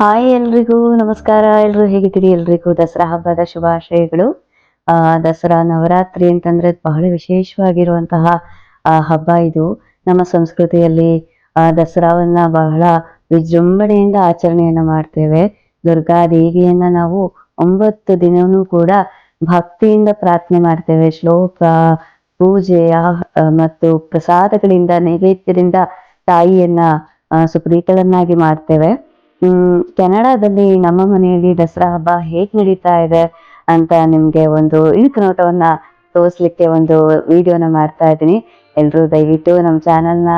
Hi ಎಲ್ರಿಗೂ, ನಮಸ್ಕಾರ. ಎಲ್ರು ಹೇಗಿದ್ದೀರಿ? ಎಲ್ರಿಗೂ ದಸರಾ ಹಬ್ಬದ ಶುಭಾಶಯಗಳು. ದಸರಾ ನವರಾತ್ರಿ ಅಂತಂದ್ರೆ ಬಹಳ ವಿಶೇಷವಾಗಿರುವಂತಹ ಹಬ್ಬ ಇದು. ನಮ್ಮ ಸಂಸ್ಕೃತಿಯಲ್ಲಿ ದಸರಾವನ್ನ ಬಹಳ ವಿಜೃಂಭಣೆಯಿಂದ ಆಚರಣೆಯನ್ನ ಮಾಡ್ತೇವೆ. ದುರ್ಗಾ ದೇವಿಯನ್ನ ನಾವು ಒಂಬತ್ತು ದಿನವೂ ಕೂಡ ಭಕ್ತಿಯಿಂದ ಪ್ರಾರ್ಥನೆ ಮಾಡ್ತೇವೆ. ಶ್ಲೋಕ, ಪೂಜೆ ಮತ್ತು ಪ್ರಸಾದಗಳಿಂದ, ನೈವೇದ್ಯದಿಂದ ತಾಯಿಯನ್ನ ಸುಪ್ರೀತಳನ್ನಾಗಿ ಮಾಡ್ತೇವೆ. ಕೆನಡಾದಲ್ಲಿ ನಮ್ಮ ಮನೆಯಲ್ಲಿ ದಸರಾ ಹಬ್ಬ ಹೇಗ್ ನಡೀತಾ ಇದೆ ಅಂತ ನಿಮ್ಗೆ ಒಂದು ಇಣುಕು ನೋಟವನ್ನ ತೋರಿಸ್ಲಿಕ್ಕೆ ಒಂದು ವಿಡಿಯೋನ ಮಾಡ್ತಾ ಇದ್ದೀನಿ. ಎಲ್ಲರೂ ದಯವಿಟ್ಟು ನಮ್ಮ ಚಾನಲ್ನ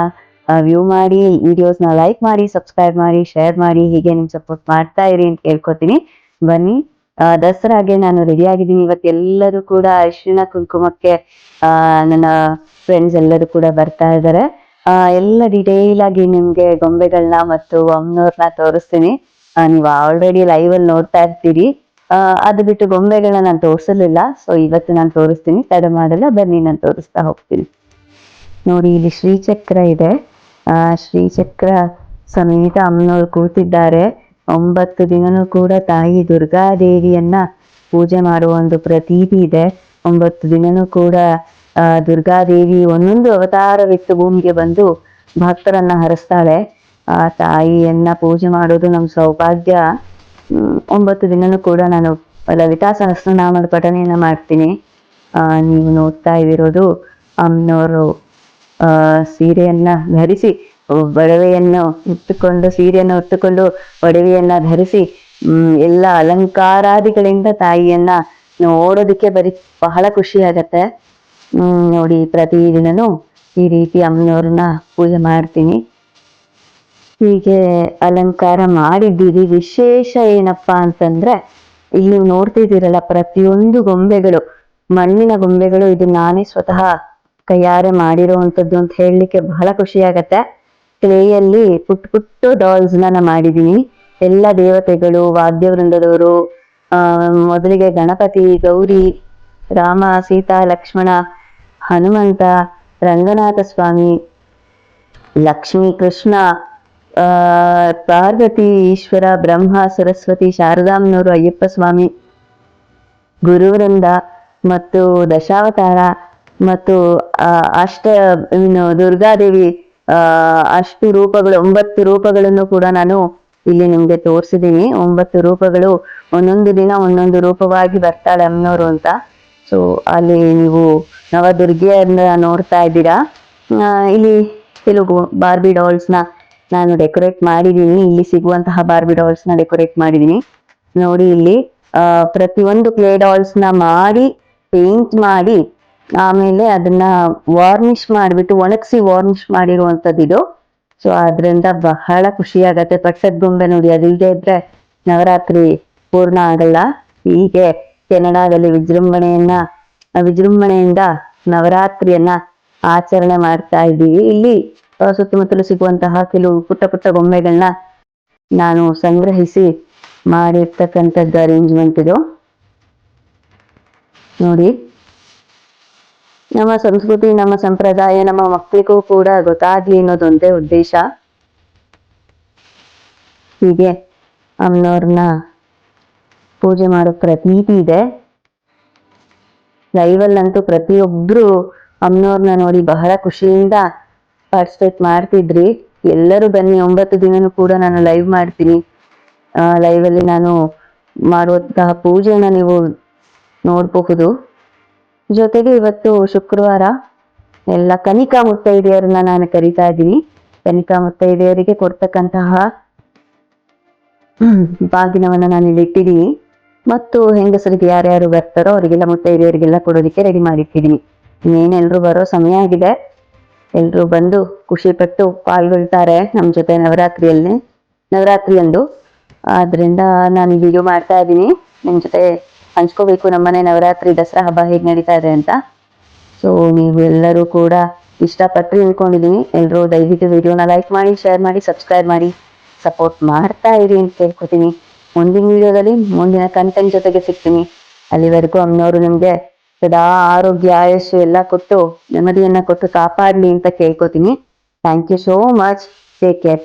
ವ್ಯೂ ಮಾಡಿ ವಿಡಿಯೋಸ್ನ ಲೈಕ್ ಮಾಡಿ ಸಬ್ಸ್ಕ್ರೈಬ್ ಮಾಡಿ ಶೇರ್ ಮಾಡಿ, ಹೀಗೆ ನಿಮ್ ಸಪೋರ್ಟ್ ಮಾಡ್ತಾ ಇರಿ ಅಂತ ಕೇಳ್ಕೊತೀನಿ. ಬನ್ನಿ ದಸರಾಗೆ ನಾನು ರೆಡಿ ಆಗಿದ್ದೀನಿ. ಇವತ್ತು ಎಲ್ಲರೂ ಕೂಡ ಅರಿಶಿನ ಕುಂಕುಮಕ್ಕೆ ನನ್ನ ಫ್ರೆಂಡ್ಸ್ ಎಲ್ಲರೂ ಕೂಡ ಬರ್ತಾ ಇದ್ದಾರೆ. ಎಲ್ಲ ಡಿಟೇಲ್ ಆಗಿ ನಿಮ್ಗೆ ಗೊಂಬೆಗಳನ್ನ ಮತ್ತು ಅಮ್ಮನವ್ರನ್ನ ತೋರಿಸ್ತೀನಿ. ನೀವು ಆಲ್ರೆಡಿ ಲೈವ್ ಅಲ್ಲಿ ನೋಡ್ತಾ ಇರ್ತೀರಿ. ಅದು ಬಿಟ್ಟು ಗೊಂಬೆಗಳನ್ನ ನಾನು ತೋರಿಸಲಿಲ್ಲ. ಸೊ ಇವತ್ತು ನಾನು ತೋರಿಸ್ತೀನಿ. ತಡ ಮಾಡಲ್ಲ. ಬನ್ನಿ, ನಾನು ತೋರಿಸ್ತಾ ಹೋಗ್ತೀನಿ. ನೋಡಿ, ಇಲ್ಲಿ ಶ್ರೀಚಕ್ರ ಇದೆ. ಆ, ಶ್ರೀಚಕ್ರ ಸಮೇತ ಅಮ್ಮನವ್ರು ಕೂತಿದ್ದಾರೆ. ಒಂಬತ್ತು ದಿನನೂ ಕೂಡ ತಾಯಿ ದುರ್ಗಾದೇವಿಯನ್ನ ಪೂಜೆ ಮಾಡುವ ಒಂದು ಪ್ರತೀತಿ ಇದೆ. ಒಂಬತ್ತು ದಿನನೂ ಕೂಡ ದುರ್ಗಾದೇವಿ ಒಂದೊಂದು ಅವತಾರವಿತ್ತು ಭೂಮಿಗೆ ಬಂದು ಭಕ್ತರನ್ನ ಹರಿಸ್ತಾಳೆ. ಆ ತಾಯಿಯನ್ನ ಪೂಜೆ ಮಾಡೋದು ನಮ್ಮ ಸೌಭಾಗ್ಯ. ಒಂಬತ್ತು ದಿನನೂ ಕೂಡ ನಾನು ಲಲಿತಾ ಸಹಸ್ರನಾಮದ ಪಠನೆಯನ್ನ ಮಾಡ್ತೀನಿ. ನೀವು ನೋಡ್ತಾ ಇದಿರೋದು ಅಮ್ಮನವರು ಸೀರೆಯನ್ನ ಧರಿಸಿ, ಒಡವೆಯನ್ನು ಇಟ್ಟುಕೊಂಡು, ಸೀರೆಯನ್ನು ಉಟ್ಟುಕೊಂಡು ಒಡವೆಯನ್ನ ಧರಿಸಿ ಎಲ್ಲ ಅಲಂಕಾರಾದಿಗಳಿಂದ ತಾಯಿಯನ್ನ ನೋಡೋದಕ್ಕೆ ಬರೀ ಬಹಳ ಖುಷಿ ಆಗತ್ತೆ. ನೋಡಿ ಪ್ರತಿದಿನನೂ ಈ ರೀತಿ ಅಮ್ಮನವ್ರನ್ನ ಪೂಜೆ ಮಾಡ್ತೀನಿ. ಹೀಗೆ ಅಲಂಕಾರ ಮಾಡಿದ್ದೀರಿ. ವಿಶೇಷ ಏನಪ್ಪಾ ಅಂತಂದ್ರೆ, ಇಲ್ಲಿ ನೀವು ನೋಡ್ತಿದ್ದೀರಲ್ಲ, ಪ್ರತಿಯೊಂದು ಗೊಂಬೆಗಳು, ಮಣ್ಣಿನ ಗೊಂಬೆಗಳು ಇದು ನಾನೇ ಸ್ವತಃ ಕೈಯಾರೆ ಮಾಡಿರೋವಂಥದ್ದು ಅಂತ ಹೇಳಲಿಕ್ಕೆ ಬಹಳ ಖುಷಿ ಆಗತ್ತೆ ಕ್ಲೇಯಲ್ಲಿ ಪುಟ್ಟ ಪುಟ್ಟು ಡಾಲ್ಸ್ ನಾನು ಮಾಡಿದ್ದೀನಿ. ಎಲ್ಲ ದೇವತೆಗಳು ವಾದ್ಯ ವೃಂದದವರು ಮೊದಲಿಗೆ ಗಣಪತಿ, ಗೌರಿ, ರಾಮ, ಸೀತಾ, ಲಕ್ಷ್ಮಣ ಹನುಮಂತ ರಂಗನಾಥ ಸ್ವಾಮಿ ಲಕ್ಷ್ಮಿ ಕೃಷ್ಣ ಪಾರ್ವತಿ ಈಶ್ವರ, ಬ್ರಹ್ಮ, ಸರಸ್ವತಿ ಶಾರದಾಮ್ನವರು ಅಯ್ಯಪ್ಪ ಸ್ವಾಮಿ, ಗುರುವೃಂದ ಮತ್ತು ದಶಾವತಾರ ಮತ್ತು ಅಷ್ಟ ಏನು ದುರ್ಗಾದೇವಿ ಅಷ್ಟು ರೂಪಗಳು, ಒಂಬತ್ತು ರೂಪಗಳನ್ನು ಕೂಡ ನಾನು ಇಲ್ಲಿ ನಿಮ್ಗೆ ತೋರಿಸಿದ್ದೀನಿ. ಒಂಬತ್ತು ರೂಪಗಳು ಒಂದೊಂದು ದಿನ ಒಂದೊಂದು ರೂಪವಾಗಿ ಬರ್ತಾಳೆ ಅಮ್ಮನವರು ಅಂತ. ಸೊ ಅಲ್ಲಿ ನೀವು ನವದುರ್ಗೆಯನ್ನ ನೋಡ್ತಾ ಇದ್ದೀರಾ? ಇಲ್ಲಿ ತೆಲುಗು ಬಾರ್ಬಿ ಡಾಲ್ಸ್ನ ನಾನು ಡೆಕೋರೇಟ್ ಮಾಡಿದ್ದೀನಿ. ಇಲ್ಲಿ ಸಿಗುವಂತಹ ಬಾರ್ಬಿ ಡಾಲ್ಸ್ನ ಡೆಕೋರೇಟ್ ಮಾಡಿದ್ದೀನಿ. ನೋಡಿ ಇಲ್ಲಿ ಪ್ರತಿಯೊಂದು ಕ್ಲೇ ಡಾಲ್ಸ್ನ ಮಾಡಿ ಪೇಂಟ್ ಮಾಡಿ, ಆಮೇಲೆ ಅದನ್ನ ವಾರ್ನಿಷ್ ಮಾಡಿಬಿಟ್ಟು ಒಣಗಿಸಿ ವಾರ್ನಿಷ್ ಮಾಡಿರುವಂಥದ್ದು ಇದು. ಸೊ ಅದರಿಂದ ಬಹಳ ಖುಷಿ ಆಗತ್ತೆ. ಪಟ್ಟದ ಗೊಂಬೆ ನೋಡಿ ಅದಿಲ್ಲದೆ ಇದ್ರೆ ನವರಾತ್ರಿ ಪೂರ್ಣ ಆಗಲ್ಲ. ಹೀಗೆ ಕೆನಡಾದಲ್ಲಿ ವಿಜೃಂಭಣೆಯನ್ನ, ವಿಜೃಂಭಣೆಯಿಂದ ನವರಾತ್ರಿಯನ್ನ ಆಚರಣೆ ಮಾಡ್ತಾ ಇದ್ದೀವಿ. ಇಲ್ಲಿ ಸುತ್ತಮುತ್ತಲು ಸಿಗುವಂತಹ ಕೆಲವು ಪುಟ್ಟ ಪುಟ್ಟ ಗೊಂಬೆಗಳನ್ನ ನಾನು ಸಂಗ್ರಹಿಸಿ ಮಾಡಿರ್ತಕ್ಕಂಥದ್ದು ಅರೇಂಜ್ಮೆಂಟ್ ಇದು. ನೋಡಿ. ನಮ್ಮ ಸಂಸ್ಕೃತಿ, ನಮ್ಮ ಸಂಪ್ರದಾಯ, ನಮ್ಮ ಮಕ್ಕಳಿಗೂ ಕೂಡ ಗೊತ್ತಾಗ್ಲಿ ಅನ್ನೋದೊಂದೇ ಉದ್ದೇಶ. ಹೀಗೆ ಅಮ್ಮನವ್ರನ್ನ ಪೂಜೆ ಮಾಡೋ ಪ್ರತೀತಿ ಇದೆ. ಲೈವಲ್ಲಂತೂ ಪ್ರತಿಯೊಬ್ಬರು ಅಮ್ಮನವ್ರನ್ನ ನೋಡಿ ಬಹಳ ಖುಷಿಯಿಂದ ಪಾರ್ಟಿಸಿಪೇಟ್ ಮಾಡ್ತಿದ್ರಿ. ಎಲ್ಲರೂ ಬನ್ನಿ, ಒಂಬತ್ತು ದಿನನೂ ಕೂಡ ನಾನು ಲೈವ್ ಮಾಡ್ತೀನಿ. ಲೈವ್ ಅಲ್ಲಿ ನಾನು ಮಾಡುವಂತಹ ಪೂಜೆನ ನೀವು ನೋಡಬಹುದು. ಜೊತೆಗೆ ಇವತ್ತು ಶುಕ್ರವಾರ ಎಲ್ಲ ಕನಿಕಾ ಮುತ್ತೈದೆಯರನ್ನ ನಾನು ಕರಿತಾ ಇದ್ದೀನಿ. ಕನಿಕಾ ಮುತ್ತೈದೆಯರಿಗೆ ಕೊಡ್ತಕ್ಕಂತಹ ಬಾಗಿನವನ್ನು ನಾನು ಇಲ್ಲಿ ಇಟ್ಟಿದ್ದೀನಿ. ಮತ್ತು ಹೆಂಗಸರಿಗೆ ಯಾರ್ಯಾರು ಬರ್ತಾರೋ ಅವರಿಗೆಲ್ಲ ಮುತ್ತೈದೆಯರಿಗೆಲ್ಲ ಕೊಡೋದಕ್ಕೆ ರೆಡಿ ಮಾಡಿಟ್ಟಿದ್ದೀನಿ ಇನ್ನೇನು ಎಲ್ರು ಬರೋ ಸಮಯ ಆಗಿದೆ. ಎಲ್ಲರೂ ಬಂದು ಖುಷಿ ಪಟ್ಟು ಪಾಲ್ಗೊಳ್ತಾರೆ ನಮ್ಮ ಜೊತೆ ನವರಾತ್ರಿಯಲ್ಲಿ. ನವರಾತ್ರಿ ಅಂದು. ಆದ್ರಿಂದ ನಾನು ವಿಡಿಯೋ ಮಾಡ್ತಾ ಇದ್ದೀನಿ. ನಿಮ್ಮ ಜೊತೆ ಹಂಚ್ಕೋಬೇಕು ನಮ್ಮನೆ ನವರಾತ್ರಿ ದಸರಾ ಹಬ್ಬ ಹೇಗೆ ನಡೀತಾ ಇದೆ ಅಂತ. ಸೊ ನೀವು ಎಲ್ಲರೂ ಕೂಡ ಇಷ್ಟಪಟ್ಟು ಅಂದ್ಕೊಂಡಿದ್ದೀನಿ ಎಲ್ಲರೂ ದಯವಿಟ್ಟು ವಿಡಿಯೋನ ಲೈಕ್ ಮಾಡಿ ಶೇರ್ ಮಾಡಿ ಸಬ್ಸ್ಕ್ರೈಬ್ ಮಾಡಿ. ಸಪೋರ್ಟ್ ಮಾಡ್ತಾ ಇರಿ ಅಂತ ಕೇಳ್ಕೊತೀನಿ. ಮುಂದಿನ ವಿಡಿಯೋದಲ್ಲಿ ಮುಂದಿನ ಕಂಟೆಂಟ್ ಜೊತೆಗೆ ಸಿಗ್ತೀನಿ. ಅಲ್ಲಿವರೆಗೂ ಅಮ್ಮನವರು ನಿಮಗೆ ಸದಾ ಆರೋಗ್ಯ ಆಯುಷ್ಯ ಎಲ್ಲ ಕೊಟ್ಟು ನೆಮ್ಮದಿಯನ್ನ ಕೊಟ್ಟು ಕಾಪಾಡಲಿ ಅಂತ ಕೇಳ್ಕೊತೀನಿ. Thank you so much take care